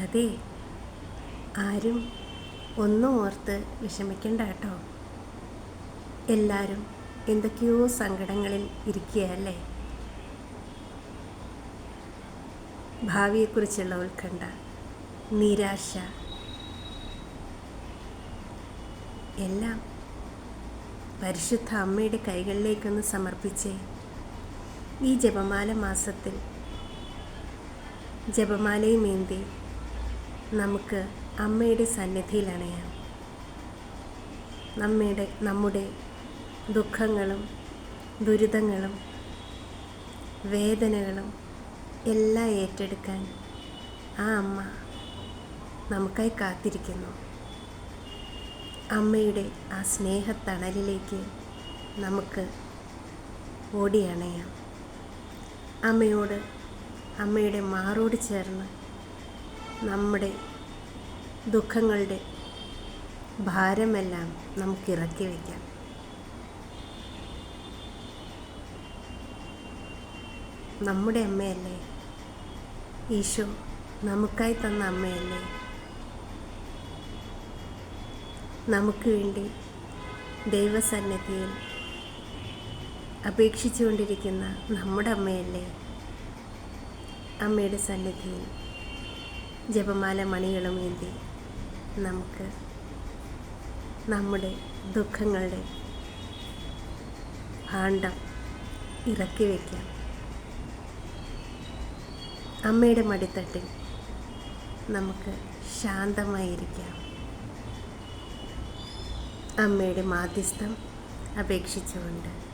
അതെ. ആരും ഒന്നും ഓർത്ത് വിഷമിക്കണ്ട കേട്ടോ. എല്ലാവരും എന്തൊക്കെയോ സങ്കടങ്ങളിൽ ഇരിക്കുകയല്ലേ? ഭാവിയെക്കുറിച്ചുള്ള ഉത്കണ്ഠ നിരാശ എല്ലാം പരിശുദ്ധ അമ്മയുടെ കൈകളിലേക്കൊന്ന് സമർപ്പിച്ച് ഈ ജപമാല മാസത്തിൽ ജപമാലയും ഏന്തി നമുക്ക് അമ്മയുടെ സന്നിധിയിൽ അണയാം നമ്മയുടെ നമ്മുടെ ദുഃഖങ്ങളും ദുരിതങ്ങളും വേദനകളും എല്ലാം ഏറ്റെടുക്കാൻ ആ അമ്മ നമുക്കായി കാത്തിരിക്കുന്നു. അമ്മയുടെ ആ സ്നേഹത്തണലിലേക്ക് നമുക്ക് ഓടിയണയാം അമ്മയോട് അമ്മയുടെ മാറോട് ചേർന്ന് നമ്മുടെ ദുഃഖങ്ങളുടെ ഭാരമെല്ലാം നമുക്ക് ഇറക്കി വയ്ക്കാം. നമ്മുടെ അമ്മയല്ലേ? ഈശോ നമുക്കായി തന്ന അമ്മയല്ലേ? നമുക്ക് വേണ്ടി ദൈവസന്നിധിയിൽ അപേക്ഷിച്ചുകൊണ്ടിരിക്കുന്ന നമ്മുടെ അമ്മയല്ലേ? അമ്മയുടെ സന്നിധിയിൽ. ജപമാല മണികളും എന്തി നമുക്ക് നമ്മുടെ ദുഃഖങ്ങളുടെ ഭാണ്ഡം ഇറക്കി വയ്ക്കാം അമ്മയുടെ മടിത്തട്ടിൽ നമുക്ക് ശാന്തമായിരിക്കാം. അമ്മയുടെ മാധ്യസ്ഥം അപേക്ഷിച്ചുകൊണ്ട്